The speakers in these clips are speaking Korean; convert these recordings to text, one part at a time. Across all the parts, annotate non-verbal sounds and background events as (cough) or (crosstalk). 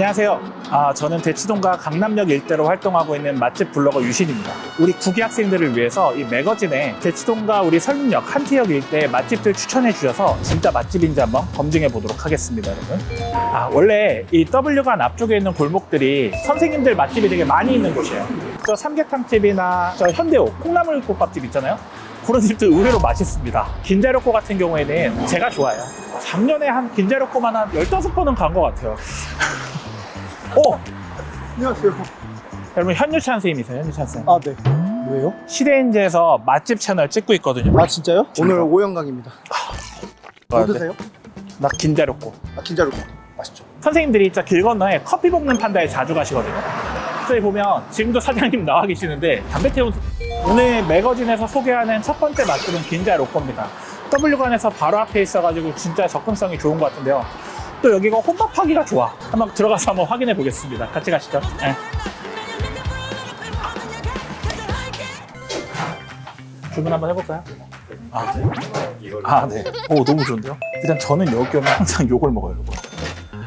안녕하세요. 아, 저는 대치동과 강남역 일대로 활동하고 있는 맛집 블로거 유신입니다. 우리 구기 학생들을 위해서 이 매거진에 대치동과 우리 설문역 한티역 일대 맛집들 추천해 주셔서 진짜 맛집인지 한번 검증해 보도록 하겠습니다, 여러분. 아, 원래 이 W관 앞쪽에 있는 골목들이 선생님들 맛집이 되게 많이 있는 곳이에요. 저 삼계탕집이나 저 현대오 콩나물국밥집 있잖아요. 그런 집도 의외로 맛있습니다. 긴자력고 같은 경우에는 제가 좋아요. 작년에 한 긴자력고만 한 15번은 간 것 같아요. (laughs) 오! 안녕하세요. 여러분 현유찬 선생님이세요, 현유찬 선생님. 아, 네. 왜요? 시대인지에서 맛집 채널 찍고 있거든요. 아, 진짜요? 오늘 오영강입니다. 뭐 네. 드세요? 나 긴자력고. 아, 긴자로 맛있죠. 선생님들이 진짜 길 건너에 커피 볶는 판다에 자주 가시거든요. 저기 보면 지금도 사장님 나와 계시는데 담배 태운 오늘 매거진에서 소개하는 첫 번째 맛집은 긴자 로코입니다. W관에서 바로 앞에 있어가지고 진짜 접근성이 좋은 것 같은데요. 또 여기가 혼밥하기가 좋아. 한번 들어가서 한번 확인해 보겠습니다. 같이 가시죠. 네. 주문 한번 해볼까요? 아, 네. 아, 네. 오, 너무 좋은데요? 일단 저는 여기 오면 항상 요걸 먹어요, 요거.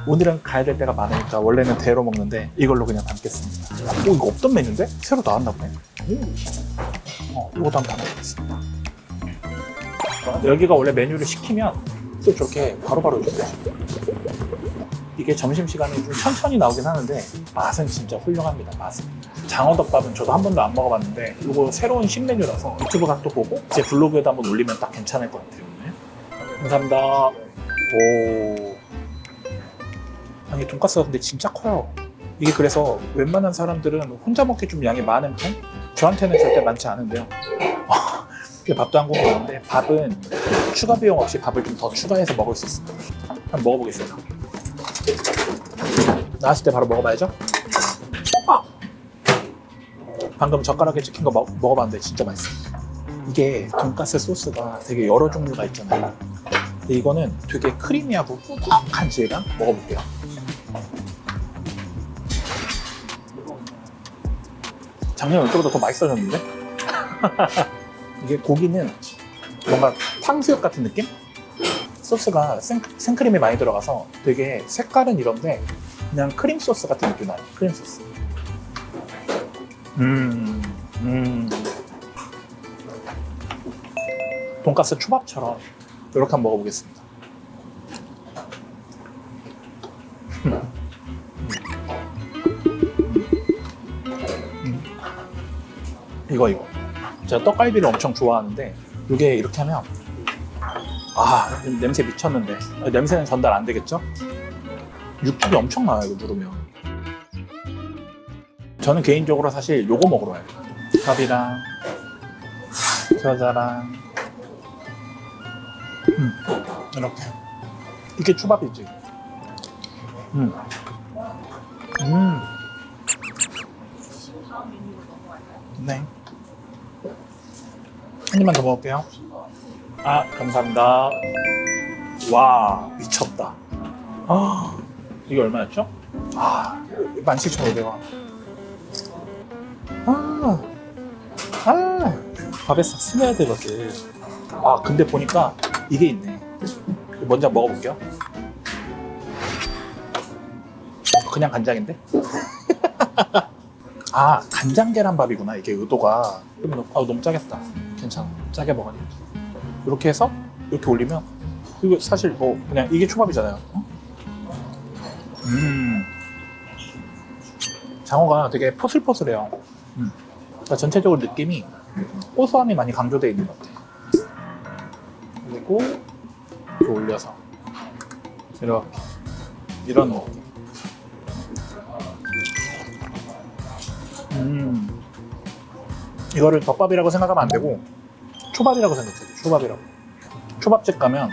오늘은 가야 될 때가 많으니까 원래는 대로 먹는데 이걸로 그냥 담겠습니다. 오, 이거 없던 메뉴인데? 새로 나왔나 보네. 오. 어, 이것도 한번 담아보겠습니다. 여기가 원래 메뉴를 시키면 또 저렇게 바로바로 주세요. 이게 점심시간에 좀 천천히 나오긴 하는데 맛은 진짜 훌륭합니다, 맛은. 장어덮밥은 저도 한 번도 안 먹어봤는데 이거 새로운 신메뉴라서 유튜브 각도 보고 제 블로그에다 한번 올리면 딱 괜찮을 것 같아요. 오늘. 감사합니다. 오. 아니 돈가스가 근데 진짜 커요. 이게 그래서 웬만한 사람들은 혼자 먹기 좀 양이 많은 편? 저한테는 절대 많지 않은데요. (laughs) 밥도 한 공기 먹는데 밥은 추가 비용 없이 밥을 좀 더 추가해서 먹을 수 있습니다. 한번 먹어보겠습니다. 나왔을 때 바로 먹어봐야죠. 아! 방금 젓가락에 찍힌 거 먹, 먹어봤는데 진짜 맛있어요. 이게 돈가스 소스가 되게 여러 종류가 있잖아요. 근데 이거는 되게 크리미하고 꾸덕한 질감 먹어볼게요. 작년 이때보다 더 맛있어졌는데? (laughs) 이게 고기는 뭔가 탕수육 같은 느낌? 소스가 생, 생크림이 많이 들어가서 되게 색깔은 이런데 그냥 크림 소스 같은 느낌 나요. 크림 소스. 음, 음. 돈가스 초밥처럼 이렇게 한번 먹어보겠습니다. 음. 이거 이거. 제가 떡갈비를 엄청 좋아하는데 이게 이렇게 하면 아 냄새 미쳤는데 아, 냄새는 전달 안 되겠죠? 육즙이 엄청 나요 이거 누르면. 저는 개인적으로 사실 요거 먹으러 와요. 밥이랑 겨자랑 음, 이렇게 이게 초밥이지. 음. 음. 네. 한 입만 더 먹을게요. 아, 감사합니다. 와, 미쳤다. 아, 이게 얼마였죠? 아, 17,500원. 아, 아, 밥에 싹 스며야 되거든. 아, 근데 보니까 이게 있네. 먼저 먹어볼게요. 그냥 간장인데? (laughs) 아, 간장 계란밥이구나. 이게 의도가. 아, 너무 짜겠다. 괜찮아. 짜게 먹으니. 이렇게 해서 이렇게 올리면 이거 사실 뭐 그냥 이게 초밥이잖아요. 어? 음. 장어가 되게 포슬포슬해요. 음. 그러니까 전체적으로 느낌이 고소함이 많이 강조되어 있는 것 같아요. 그리고 이렇게 올려서 이렇게 이런 느낌. 음. 이거를 덮밥이라고 생각하면 안 되고 초밥이라고 생각해요. 초밥이라고. 초밥집 가면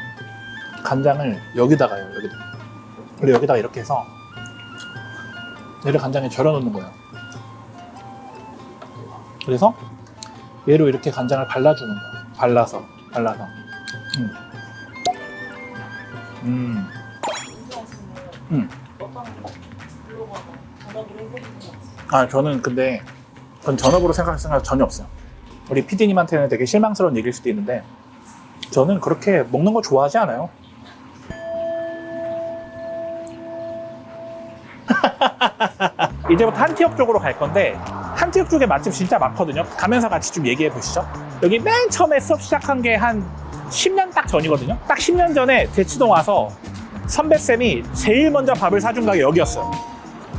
간장을 여기다가요. 여기다. 그리고 여기다가 이렇게 해서 얘를 간장에 절여 놓는 거예요. 그래서 얘로 이렇게 간장을 발라주는 거예요. 발라서, 발라서. 음. 음. 음. 아, 저는 근데 전 전업으로 생각할 생각 전혀 없어요. 우리 PD님한테는 되게 실망스러운 얘기일 수도 있는데 저는 그렇게 먹는 거 좋아하지 않아요. (laughs) 이제부터 한티역 쪽으로 갈 건데 한티역 쪽에 맛집 진짜 많거든요. 가면서 같이 좀 얘기해 보시죠. 여기 맨 처음에 수업 시작한 게 한 10년 딱 전이거든요. 딱 10년 전에 대치동 와서 선배쌤이 제일 먼저 밥을 사준 가게 여기였어요.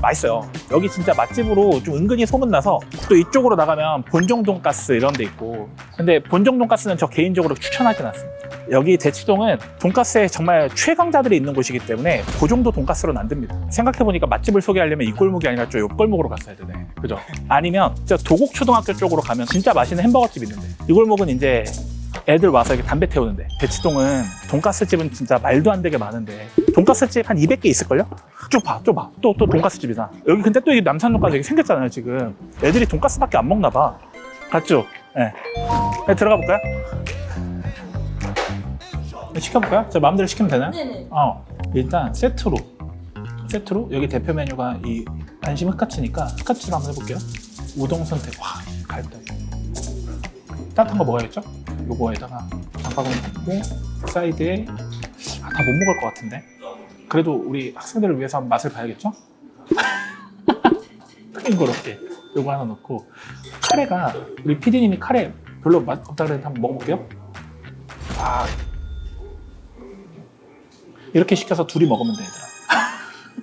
맛있어요. 여기 진짜 맛집으로 좀 은근히 소문나서 또 이쪽으로 나가면 본종 돈가스 이런 데 있고 근데 본종 돈가스는 저 개인적으로 추천하진 않습니다. 여기 대치동은 돈가스에 정말 최강자들이 있는 곳이기 때문에 그 정도 돈가스로는 안 됩니다. 생각해보니까 맛집을 소개하려면 이 골목이 아니라 저 옆 골목으로 갔어야 되네. 그죠? 아니면 진짜 도곡초등학교 쪽으로 가면 진짜 맛있는 햄버거집 있는데 이 골목은 이제 애들 와서 이렇게 담배 태우는데 대치동은 돈가스 집은 진짜 말도 안 되게 많은데 돈가스 집 한 200개 있을걸요? 쭉 봐, 쭉 봐. 또, 또 돈가스 집이다. 여기 근데 또이 남산 돈가스 여기 생겼잖아요, 지금. 애들이 돈가스밖에 안 먹나 봐. 갔죠? 예. 네. 들어가 볼까요? 시켜볼까요? 저 마음대로 시키면 되나요? 네네. 어, 일단 세트로. 세트로 여기 대표 메뉴가 이 안심 흑카츠니까 흑카츠로 한번 해볼게요. 우동 선택. 와, 갈다. 따뜻한 거 먹어야겠죠? 요거에다가 장바구니 넣고 사이드에 아, 다 못 먹을 것 같은데. 그래도 우리 학생들을 위해서 한번 맛을 봐야겠죠? (laughs) 싱그럽게 요거 하나 넣고 카레가 우리 PD님이 카레 별로 맛 없다 그랬는데 한번 먹어볼게요. 아 이렇게 시켜서 둘이 먹으면 돼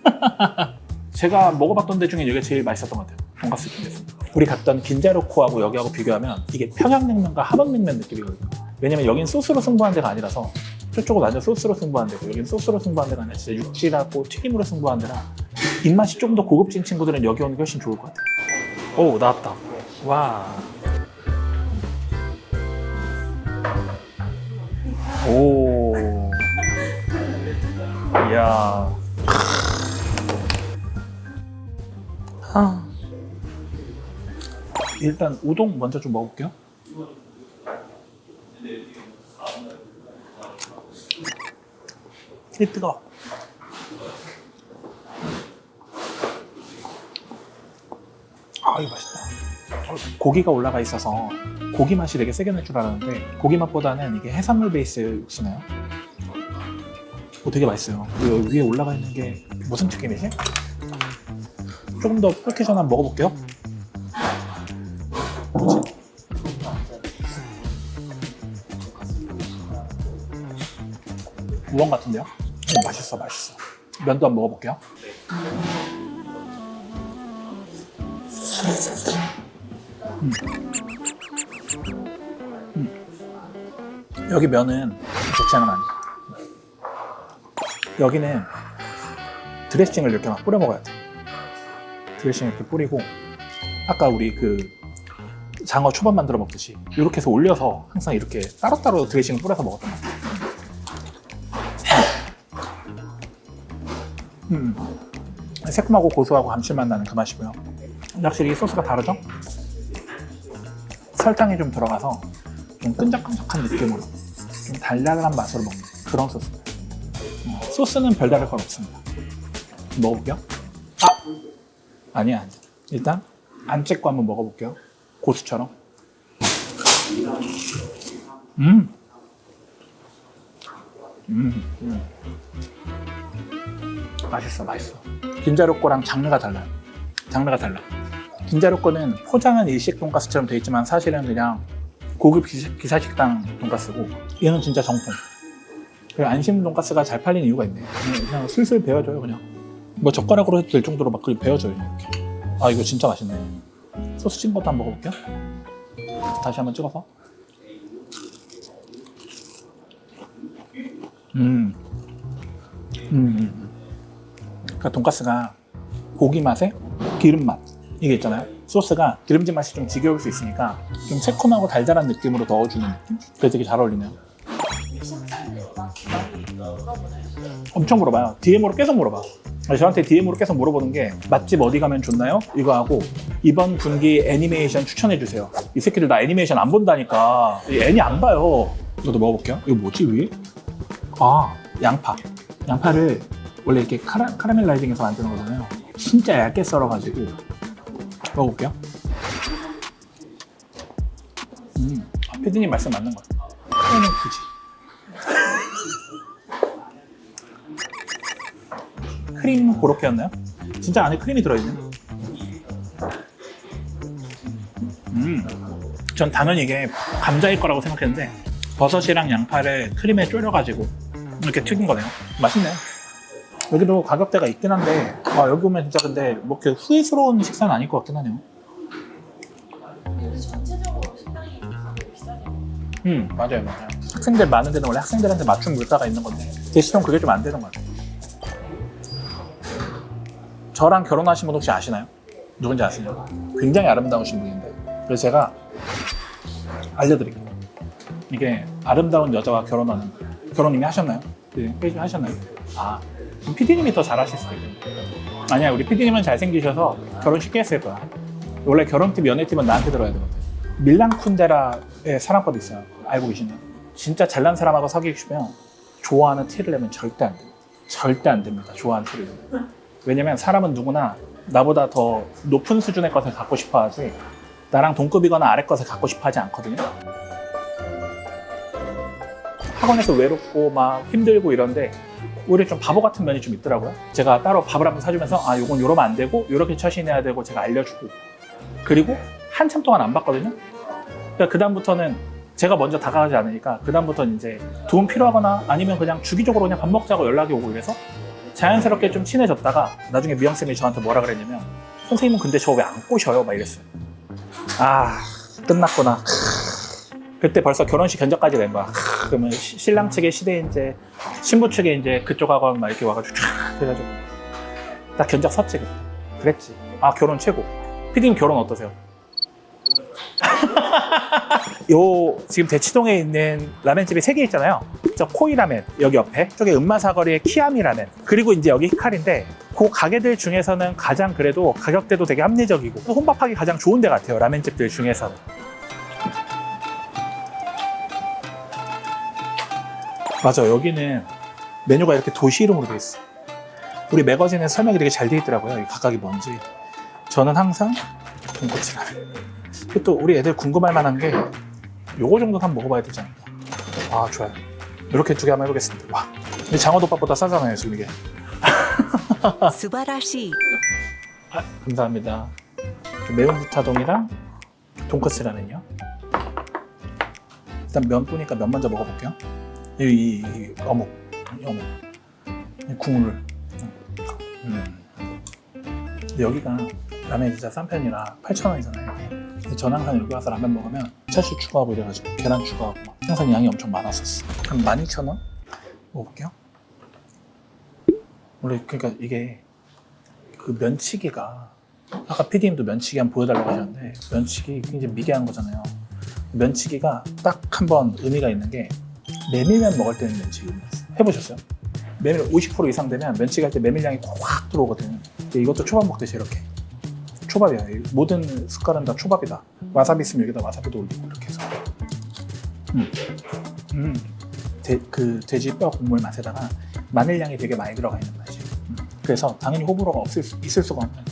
얘들아. (laughs) 제가 먹어봤던 데 중에 여기가 제일 맛있었던 것 같아요. 돈가스 중에서. 우리 갔던 빈자로코하고 여기하고 비교하면 이게 평양냉면과 함흥냉면 느낌이거든요. 왜냐면 여긴 소스로 승부한 데가 아니라서 저쪽은 완전 소스로 승부한 데고 여긴 소스로 승부한 데가 아니라 진짜 육질하고 튀김으로 승부한 데라 입맛이 좀 더 고급진 친구들은 여기 오는 게 훨씬 좋을 것 같아요. 오 나왔다. 와. 오. 이야. 아. 일단 우동 먼저 좀 먹어볼게요. 이 뜨거. 아 이거 맛있다. 어, 고기가 올라가 있어서 고기 맛이 되게 세게 날 줄 알았는데 고기 맛보다는 이게 해산물 베이스 육수네요. 오, 되게 맛있어요. 그리고 위에 올라가 있는 게 무슨 튀김이지? 조금 더 끓기 전에 한번 먹어볼게요. 뭐지? 우엉 같은데요? 음, 맛있어, 맛있어. 면도 한번 먹어볼게요. 음. 음. 여기 면은 대창은 아니야. 여기는 드레싱을 이렇게 막 뿌려 먹어야 돼. 드레싱을 이렇게 뿌리고 아까 우리 그 장어 초밥 만들어 먹듯이 이렇게 해서 올려서 항상 이렇게 따로따로 드레싱을 뿌려서 먹었던 것 같아요. 음. 새콤하고 고소하고 감칠맛 나는 그 맛이고요. 확실히 이 소스가 다르죠? 설탕이 좀 들어가서 좀 끈적끈적한 느낌으로 좀 달달한 맛으로 먹는 그런 소스예요. 어, 소스는 별다를 건 없습니다. 먹어볼게요. 아! 아니야, 아니야. 일단 안 찍고 한번 먹어볼게요. 고수처럼. 음! 음, 음. 맛있어, 맛있어. 긴자루 거랑 장르가 달라요. 장르가 달라. 긴자루 거는 포장은 일식 돈가스처럼 돼 있지만 사실은 그냥 고급 기사, 기사 식당 돈가스고 얘는 진짜 정품. 그리고 안심 돈가스가 잘 팔리는 이유가 있네. 그냥, 슬슬 베어줘요, 그냥. 뭐 젓가락으로 해도 될 정도로 막 그렇게 베어줘요, 이렇게. 아, 이거 진짜 맛있네. 소스 찍은 것도 한번 먹어볼게요. 다시 한번 찍어서. 음. 음. 음. 그러니까 돈가스가 고기 맛에 기름 맛 이게 있잖아요. 소스가 기름진 맛이 좀 지겨울 수 있으니까 좀 새콤하고 달달한 느낌으로 넣어주는 느낌? 그게 되게 잘 어울리네요. 엄청 물어봐요. DM으로 계속 물어봐. 저한테 DM으로 계속 물어보는 게 맛집 어디 가면 좋나요? 이거 하고 이번 분기 애니메이션 추천해 주세요. 이 새끼들 나 애니메이션 안 본다니까. 이 애니 안 봐요. 이것도 먹어볼게요. 이거 뭐지 위에? 아 양파. 양파를 원래 이렇게 카라, 카라멜 라이징해서 만드는 거잖아요. 진짜 얇게 썰어가지고 먹어볼게요. 음, 아, 피디님 말씀 맞는 것 같아요. 이거는 굳이. 크림 고로케였나요? 진짜 안에 크림이 들어있네. 음, 전 당연히 이게 감자일 거라고 생각했는데 버섯이랑 양파를 크림에 졸여가지고 이렇게 튀긴 거네요. 맛있네요. 여기도 가격대가 있긴 한데 아, 여기 오면 진짜 근데 뭐 이렇게 후회스러운 식사는 아닐 것 같긴 하네요. 근데 전체적으로 식당이 가격이 비싸네요. 음 맞아요 맞아요. 학생들 많은 데는 원래 학생들한테 맞춤 물가가 있는 건데 대시동 그게 좀 안 되는 것 같아요. 저랑 결혼하신 분 혹시 아시나요? 누군지 아시나요? 굉장히 아름다우신 분인데 그래서 제가 알려드릴게요. 이게 아름다운 여자와 결혼하는 결혼 이미 하셨나요? 네, 회의 하셨나요? 아, PD님이 더 잘하실 수도 있겠네요. 아니야, 우리 PD님은 잘생기셔서 결혼 쉽게 했을 거야. 원래 결혼팁, 연애팁은 나한테 들어야 되거든. 밀란 쿤데라의 사랑법이 있어요. 알고 계시나요? 진짜 잘난 사람하고 사귀고 싶으면 좋아하는 티를 내면 절대 안 됩니다. 절대 안 됩니다. 좋아하는 티를 내면. 왜냐면 사람은 누구나 나보다 더 높은 수준의 것을 갖고 싶어 하지 나랑 동급이거나 아래 것을 갖고 싶어 하지 않거든요. 학원에서 외롭고 막 힘들고 이런데 오히려 좀 바보 같은 면이 좀 있더라고요. 제가 따로 밥을 한번 사주면서 아 요건 요러면 안 되고 요렇게 처신해야 되고 제가 알려주고 그리고 한참 동안 안 봤거든요. 그러니까 그 다음부터는 제가 먼저 다가가지 않으니까 그 다음부터는 이제 도움 필요하거나 아니면 그냥 주기적으로 그냥 밥 먹자고 연락이 오고 이래서 자연스럽게 좀 친해졌다가 나중에 미영 쌤이 저한테 뭐라 그랬냐면 선생님은 근데 저 왜 안 꼬셔요? 막 이랬어요. 아 끝났구나. 그때 벌써 결혼식 견적까지 낸 거야. 그러면 시- 신랑 측의 시대 이제 신부 측에 이제 그쪽 학원 막 이렇게 와가지고 쫙 해가지고 딱 견적 섰지 그때. 그랬지. 아 결혼 최고. 피디님 결혼 어떠세요? (laughs) 요 지금 대치동에 있는 라멘집이 세 개 있잖아요. 저 코이 라멘 여기 옆에 쪽에 은마사거리의 키아미 라멘 그리고 이제 여기 히칼인데 그 가게들 중에서는 가장 그래도 가격대도 되게 합리적이고 또 혼밥하기 가장 좋은 데 같아요 라멘집들 중에서는. 맞아 여기는 메뉴가 이렇게 도시 이름으로 돼 있어 우리 매거진에 설명이 되게 잘 돼 있더라고요. 각각이 뭔지. 저는 항상 군것질라면. 또 우리 애들 궁금할 만한 게 요거 정도는 한번 먹어봐야 되지 않을까? 아 좋아요. 이렇게 두 개 한번 해보겠습니다. 와. 근데 장어덮밥보다 싸잖아요 지금 이게. (laughs) 스바라시. 아, 감사합니다. 매운 부타동이랑 돈코츠라면요. 일단 면 뿌니까 면 먼저 먹어볼게요. 이, 이, 이 어묵, 이 어묵, 이 국물. 음. 여기가 라면 진짜 싼 편이라 8,000원이잖아요. 전 항상 여기 와서 라면 먹으면 차슈 추가하고 이래가지고 계란 추가하고 막 항상 양이 엄청 많았었어. 한 12,000원? 먹어볼게요. 원래 그러니까 이게 그 면치기가 아까 PD님도 면치기 한번 보여달라고 하셨는데 면치기 굉장히 미개한 거잖아요. 면치기가 딱 한 번 의미가 있는 게 메밀면 먹을 때는 의미였어요. 해보셨어요? 메밀 50% 이상 되면 면치기 할때 메밀량이 확 들어오거든요. 이것도 초밥 먹듯이 이렇게 초밥이야. 이 모든 숟갈은 다 초밥이다. 와사비 있으면 여기다 와사비도 올리고 이렇게 해서 음, 음. 돼- 그 돼지 뼈 국물 맛에다가 마늘향이 되게 많이 들어가 있는 맛이에요. 음. 그래서 당연히 호불호가 없을 수, 있을 수가 없는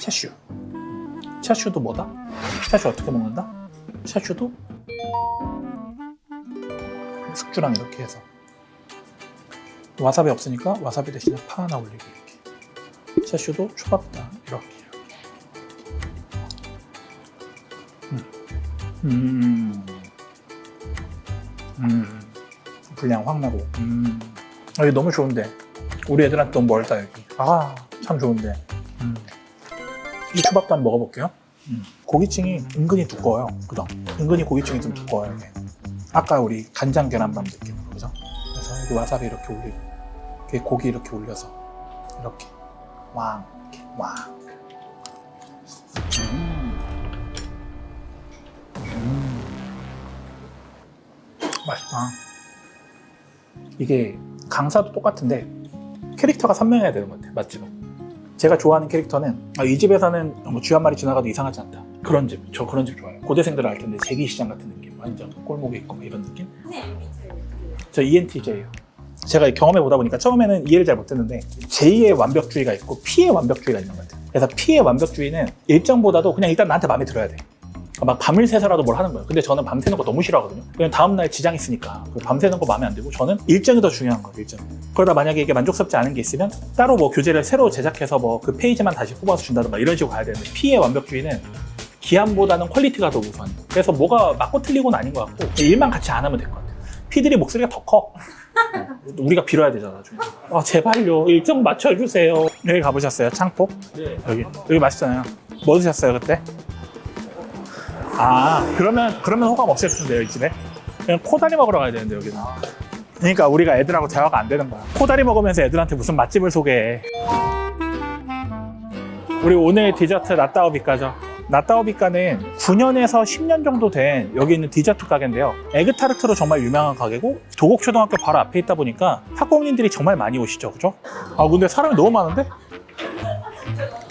차슈. 차슈도 뭐다? 차슈 어떻게 먹는다? 차슈도 숙주랑 이렇게 해서 와사비 없으니까 와사비 대신에 파 하나 올리고 이렇게 차슈도 초밥다 이렇게 음. 음. 음. 분량 확 나고 음. 아, 여기 너무 좋은데 우리 애들한테 너무 멀다 여기 아 참 좋은데 음. 이 초밥도 한번 먹어볼게요 음. 고기층이 은근히 두꺼워요 그죠? 은근히 고기층이 좀 두꺼워요 이게 아까 우리 간장 계란밥 느낌으로 그죠? 그래서 여기 와사비 이렇게 올리고 이렇게 고기 이렇게 올려서 이렇게 왕 이렇게 왕 음. 음. 맛있다 이게 강사도 똑같은데 캐릭터가 선명해야 되는 것 같아요 맛집은 제가 좋아하는 캐릭터는 아, 이 집에서는 뭐 쥐 한 마리 지나가도 이상하지 않다 그런 집저 그런 집 좋아해요 고대생들 알 텐데 제기시장 같은 느낌 완전 꼴목에 있고 막 이런 느낌 저 E ENTJ예요 제가 경험해 보다 보니까 처음에는 이해를 잘 못했는데 J의 완벽주의가 있고 P의 완벽주의가 있는 것 같아요 그래서 P의 완벽주의는 일정보다도 그냥 일단 나한테 마음에 들어야 돼 막 밤을 새서라도 뭘 하는 거예요. 근데 저는 밤 새는 거 너무 싫어하거든요. 왜냐면 다음날 지장 있으니까. 그 밤새는 거 마음에 안 들고 저는 일정이 더 중요한 거예요, 일정. 그러다 만약에 이게 만족스럽지 않은 게 있으면 따로 뭐 교재를 새로 제작해서 뭐 그 페이지만 다시 뽑아서 준다든가 이런 식으로 가야 되는데 P의 완벽주의는 기한보다는 퀄리티가 더 우선. 그래서 뭐가 맞고 틀리고는 아닌 것 같고 일만 같이 안 하면 될 것 같아요. P들이 목소리가 더 커. 어, 우리가 빌어야 되잖아, 나중에. 아, 제발요. 일정 맞춰주세요. 여기 가보셨어요? 창포? 여기. 여기 맛있잖아요. 뭐 드셨어요, 그때? 아, 그러면, 그러면 호감 없을 텐데요, 이 집에. 그냥 코다리 먹으러 가야 되는데, 여기는. 그러니까 우리가 애들하고 대화가 안 되는 거야. 코다리 먹으면서 애들한테 무슨 맛집을 소개해. 우리 오늘 디저트 나따오비까죠. 나따오비까는 9년에서 10년 정도 된 여기 있는 디저트 가게인데요. 에그타르트로 정말 유명한 가게고 도곡초등학교 바로 앞에 있다 보니까 학부모님들이 정말 많이 오시죠, 그죠? 아 근데 사람이 너무 많은데?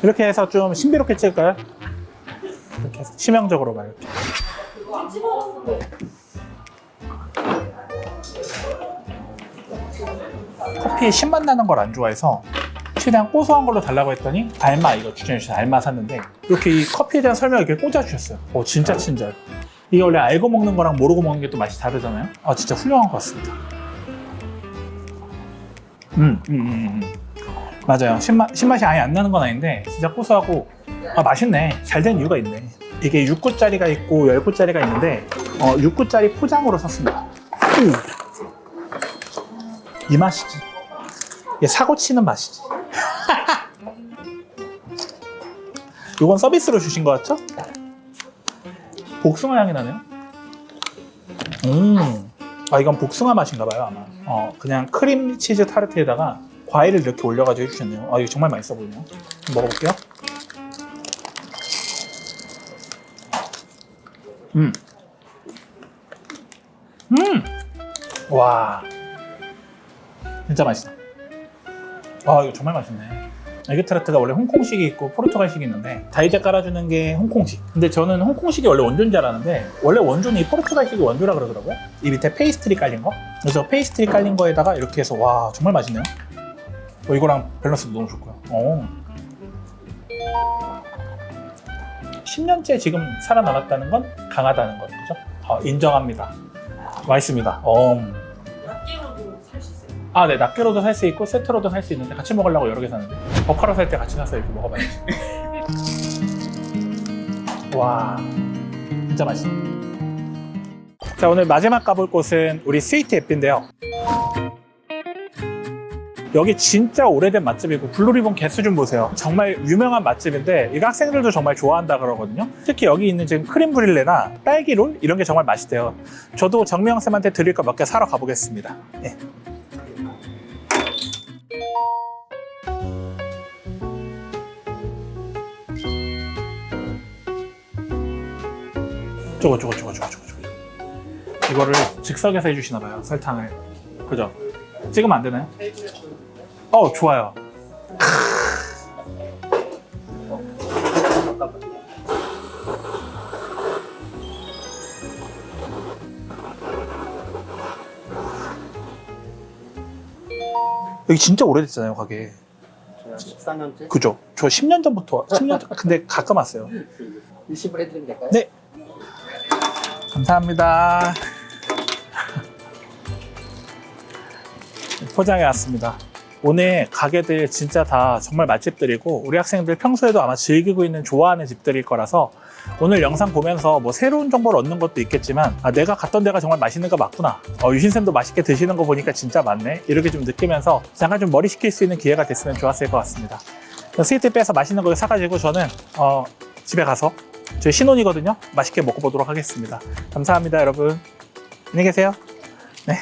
이렇게 해서 좀 신비롭게 찍을까요? 이렇게 해서 치명적으로 말 이렇게. 커피에 신맛 나는 걸 안 좋아해서 최대한 고소한 걸로 달라고 했더니 알마 이거 추천해 주신 알마 샀는데 이렇게 이 커피에 대한 설명을 이렇게 꽂아 주셨어요. 어 진짜 친절. 이게 원래 알고 먹는 거랑 모르고 먹는 게 또 맛이 다르잖아요. 아 진짜 훌륭한 것 같습니다. 음, 음, 음, 음. 맞아요. 신맛 신맛이 아예 안 나는 건 아닌데 진짜 고소하고 아 맛있네. 잘 된 이유가 있네. 이게 6구짜리가 있고 10구짜리가 있는데 어, 6구짜리 포장으로 샀습니다. 오. 이 맛이지. 이게 사고 치는 맛이지. (laughs) 이건 서비스로 주신 거 같죠? 복숭아 향이 나네요. 음, 아 이건 복숭아 맛인가 봐요 아마. 어, 그냥 크림 치즈 타르트에다가 과일을 이렇게 올려가지고 해주셨네요. 아 이거 정말 맛있어 보이네요. 먹어볼게요. 음, 음, 와, 진짜 맛있어. 아 이거 정말 맛있네. 에그타르트가 원래 홍콩식이 있고 포르투갈식이 있는데 다 이제 깔아주는 게 홍콩식. 근데 저는 홍콩식이 원래 원조인 줄 알았는데 원래 원조는 이 포르투갈식이 원조라 그러더라고요. 이 밑에 페이스트리 깔린 거. 그래서 페이스트리 깔린 거에다가 이렇게 해서 와 정말 맛있네요. 어, 이거랑 밸런스도 너무 좋고요. 어. 10년째 지금 살아남았다는 건 강하다는 거죠. 어, 인정합니다. 맛있습니다. 어. 아, 네, 낱개로도 살 수 있고 세트로도 살 수 있는데 같이 먹으려고 여러 개 사는데 버카로 살 때 같이 사서 이렇게 먹어봐야지. (laughs) 와, 진짜 맛있어. 자, 오늘 마지막 가볼 곳은 우리 스위트 앱인데요. 여기 진짜 오래된 맛집이고 블루리본 개수 좀 보세요. 정말 유명한 맛집인데 이거 학생들도 정말 좋아한다 그러거든요. 특히 여기 있는 지금 크림 브릴레나 딸기 롤 이런 게 정말 맛있대요. 저도 정명 쌤한테 드릴 거 몇 개 사러 가보겠습니다. 저거 저거 저거 저거 이거를 즉석에서 해주시나 봐요 설탕을 그죠? 찍으면 안 되나요? 어 좋아요 여기 진짜 오래됐잖아요 가게 14년째 그죠? 저 10년 전부터 10년 전 근데 가끔 왔어요 (laughs) 일시불 해드리면 될까요? 네. 감사합니다. 포장해 왔습니다. 오늘 가게들 진짜 다 정말 맛집들이고 우리 학생들 평소에도 아마 즐기고 있는 좋아하는 집들일 거라서 오늘 영상 보면서 뭐 새로운 정보를 얻는 것도 있겠지만 아, 내가 갔던 데가 정말 맛있는 거 맞구나. 어, 유신쌤도 맛있게 드시는 거 보니까 진짜 많네. 이렇게 좀 느끼면서 잠깐 좀 머리 식힐 수 있는 기회가 됐으면 좋았을 것 같습니다. 스위트 빼서 맛있는 거 사가지고 저는 어, 집에 가서 저희 신혼이거든요. 맛있게 먹어보도록 하겠습니다. 감사합니다, 여러분. 안녕히 계세요. 네.